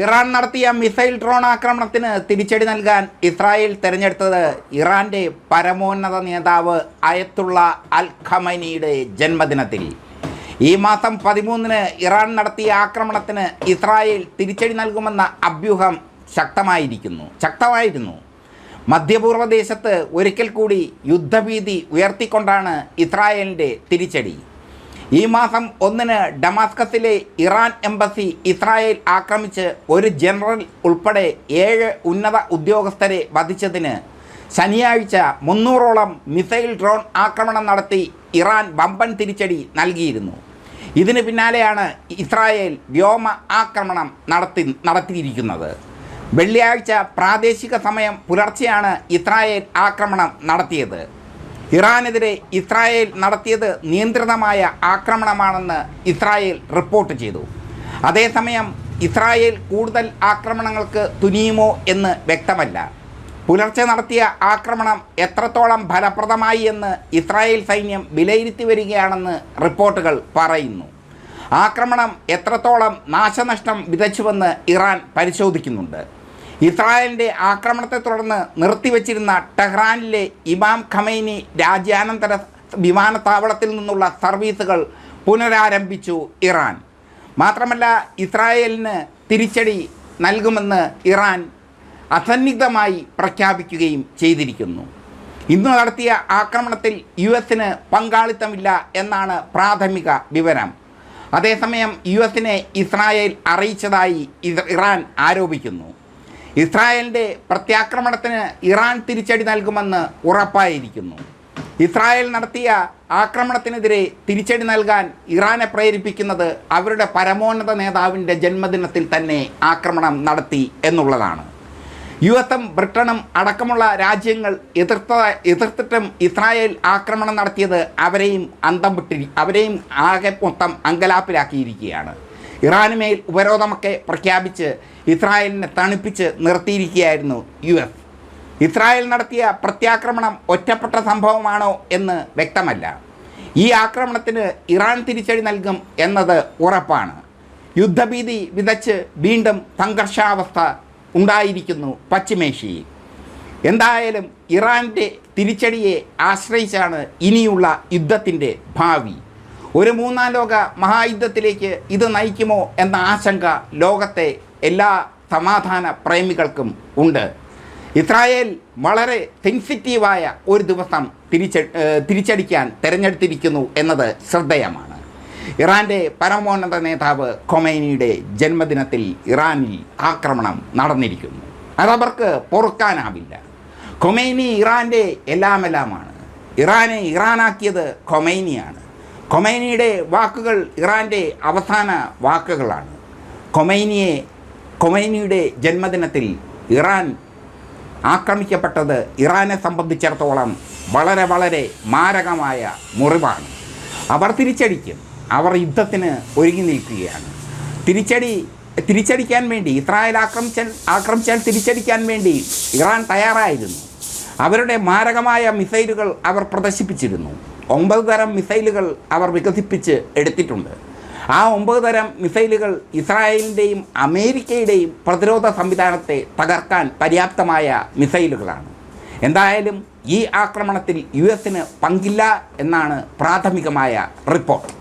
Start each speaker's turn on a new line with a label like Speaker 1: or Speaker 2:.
Speaker 1: Iran നടത്തിയ missile drone ആക്രമണത്തിന് തിരിച്ചടി നൽകാൻ ഇസ്രായേൽ തിരഞ്ഞെടുത്തത് ഇറാന്റെ പരമോന്നത നേതാവ് അയത്തുള്ള അൽ ഖമൈനിയുടെ ജന്മദിനത്തിൽ. ഈ മാസം പതിമൂന്നിന് ഇറാൻ നടത്തിയ ആക്രമണത്തിന് ഇസ്രായേൽ തിരിച്ചടി നൽകുമെന്ന അഭ്യൂഹം ശക്തമായിരിക്കുന്നു ശക്തമായിരുന്നു. മധ്യപൂർവ ദേശത്ത് ഒരിക്കൽ കൂടി യുദ്ധഭീതി ഉയർത്തിക്കൊണ്ടാണ് ഇസ്രായേലിന്റെ തിരിച്ചടി. ഈ മാസം ഒന്നിന് ഡമാസ്കസിലെ ഇറാൻ എംബസി ഇസ്രായേൽ ആക്രമിച്ച് ഒരു ജനറൽ ഉൾപ്പെടെ ഏഴ് ഉന്നത ഉദ്യോഗസ്ഥരെ വധിച്ചതിന് ശനിയാഴ്ച മുന്നൂറോളം മിസൈൽ ഡ്രോൺ ആക്രമണം നടത്തി ഇറാൻ വമ്പൻ തിരിച്ചടി നൽകിയിരുന്നു. ഇതിന് പിന്നാലെയാണ് ഇസ്രായേൽ വ്യോമ ആക്രമണം നടത്തി നടത്തിയിരിക്കുന്നത്. വെള്ളിയാഴ്ച പ്രാദേശിക സമയം പുലർച്ചെയാണ് ഇസ്രായേൽ ആക്രമണം നടത്തിയത്. ഇറാനെതിരെ ഇസ്രായേൽ നടത്തിയത് നിയന്ത്രിതമായ ആക്രമണമാണെന്ന് ഇസ്രായേൽ റിപ്പോർട്ട് ചെയ്തു. അതേസമയം ഇസ്രായേൽ കൂടുതൽ ആക്രമണങ്ങൾക്ക് തുനിയുമോ എന്ന് വ്യക്തമല്ല. പുലർച്ചെ നടത്തിയ ആക്രമണം എത്രത്തോളം ഫലപ്രദമായി എന്ന് ഇസ്രായേൽ സൈന്യം വിലയിരുത്തി വരികയാണെന്ന് റിപ്പോർട്ടുകൾ പറയുന്നു. ആക്രമണം എത്രത്തോളം നാശനഷ്ടം വിതച്ചുവെന്ന് ഇറാൻ പരിശോധിക്കുന്നുണ്ട്. ഇസ്രായേലിന്റെ ആക്രമണത്തെ തുടർന്ന് നിർത്തിവച്ചിരുന്ന ടെഹ്റാനിലെ ഇമാം ഖമൈനി രാജ്യാനന്തര വിമാനത്താവളത്തിൽ നിന്നുള്ള സർവീസുകൾ പുനരാരംഭിച്ചു ഇറാൻ. മാത്രമല്ല ഇസ്രായേലിന് തിരിച്ചടി നൽകുമെന്ന് ഇറാൻ അസന്നിഗ്ധമായി പ്രഖ്യാപിക്കുകയും ചെയ്തിരിക്കുന്നു. ഇന്ന് നടത്തിയ ആക്രമണത്തിൽ യു എസിന് പങ്കാളിത്തമില്ല എന്നാണ് പ്രാഥമിക വിവരം. അതേസമയം യു എസിനെ ഇസ്രായേൽ അറിയിച്ചതായി ഇറാൻ ആരോപിക്കുന്നു. ഇസ്രായേലിന്റെ പ്രത്യാക്രമണത്തിന് ഇറാൻ തിരിച്ചടി നൽകുമെന്ന് ഉറപ്പായിരിക്കുന്നു. ഇസ്രായേൽ നടത്തിയ ആക്രമണത്തിനെതിരെ തിരിച്ചടി നൽകാൻ ഇറാനെ പ്രേരിപ്പിക്കുന്നത് അവരുടെ പരമോന്നത നേതാവിന്റെ ജന്മദിനത്തിൽ തന്നെ ആക്രമണം നടത്തി എന്നുള്ളതാണ്. യു എസും ബ്രിട്ടനും അടക്കമുള്ള രാജ്യങ്ങൾ എതിർത്ത എതിർത്തിട്ടും ഇസ്രായേൽ ആക്രമണം നടത്തിയത് അവരെയും അന്തം വിട്ടിരി അവരെയും ആകെ മൊത്തം അങ്കലാപ്പിലാക്കിയിരിക്കുകയാണ്. ഇറാനുമേൽ ഉപരോധമൊക്കെ പ്രഖ്യാപിച്ച് ഇസ്രായേലിനെ തണുപ്പിച്ച് നിർത്തിയിരിക്കുകയായിരുന്നു യു എസ് ഇസ്രായേൽ നടത്തിയ പ്രത്യാക്രമണം ഒറ്റപ്പെട്ട സംഭവമാണോ എന്ന് വ്യക്തമല്ല. ഈ ആക്രമണത്തിന് ഇറാൻ തിരിച്ചടി നൽകും എന്നത് ഉറപ്പാണ്. യുദ്ധഭീതി വിതച്ച് വീണ്ടും സംഘർഷാവസ്ഥ ഉണ്ടായിരിക്കുന്നു പശ്ചിമേഷ്യയിൽ. എന്തായാലും ഇറാന്റെ തിരിച്ചടിയെ ആശ്രയിച്ചാണ് ഇനിയുള്ള യുദ്ധത്തിന്റെ ഭാവി. ഒരു മൂന്നാം ലോക മഹായുദ്ധത്തിലേക്ക് ഇത് നയിക്കുമോ എന്ന ആശങ്ക ലോകത്തെ എല്ലാ സമാധാന പ്രേമികൾക്കും ഉണ്ട്. ഇസ്രായേൽ വളരെ സെൻസിറ്റീവായ ഒരു ദിവസം തിരിച്ച തിരിച്ചടിക്കാൻ തിരഞ്ഞെടുത്തിരിക്കുന്നു എന്നത് ശ്രദ്ധേയമാണ്. ഇറാന്റെ പരമോന്നത നേതാവ് ഖൊമൈനിയുടെ ജന്മദിനത്തിൽ ഇറാനിൽ ആക്രമണം നടന്നിരിക്കുന്നു. അതവർക്ക് പൊറുക്കാനാവില്ല. ഖൊമൈനി ഇറാന്റെ എല്ലാമെല്ലാമാണ്. ഇറാനെ ഇറാനാക്കിയത് ഖൊമൈനിയാണ്. ഖൊമൈനിയുടെ വാക്കുകൾ ഇറാന്റെ അവസാന വാക്കുകളാണ്. കൊമൈനിയെ കൊമൈനിയുടെ ജന്മദിനത്തിൽ ഇറാൻ ആക്രമിക്കപ്പെട്ടത് ഇറാനെ സംബന്ധിച്ചിടത്തോളം വളരെ വളരെ മാരകമായ മുറിവാണ്. അവർ തിരിച്ചടിക്കും. അവർ യുദ്ധത്തിന് ഒരുങ്ങി നിൽക്കുകയാണ്. തിരിച്ചടി തിരിച്ചടിക്കാൻ വേണ്ടി ഇസ്രായേൽ ആക്രമിച്ചാൽ ആക്രമിച്ചാൽ തിരിച്ചടിക്കാൻ വേണ്ടി ഇറാൻ തയ്യാറായിരുന്നു. അവരുടെ മാരകമായ മിസൈലുകൾ അവർ പ്രദർശിപ്പിച്ചിരുന്നു. ഒമ്പത് തരം മിസൈലുകൾ അവർ വികസിപ്പിച്ച് എടുത്തിട്ടുണ്ട്. ആ ഒമ്പത് തരം മിസൈലുകൾ ഇസ്രായേലിന്റെയും അമേരിക്കയുടെയും പ്രതിരോധ സംവിധാനത്തെ തകർക്കാൻ പര്യാപ്തമായ മിസൈലുകളാണ്. എന്തായാലും ഈ ആക്രമണത്തിൽ യു എസിന് പങ്കില്ല എന്നാണ് പ്രാഥമികമായ റിപ്പോർട്ട്.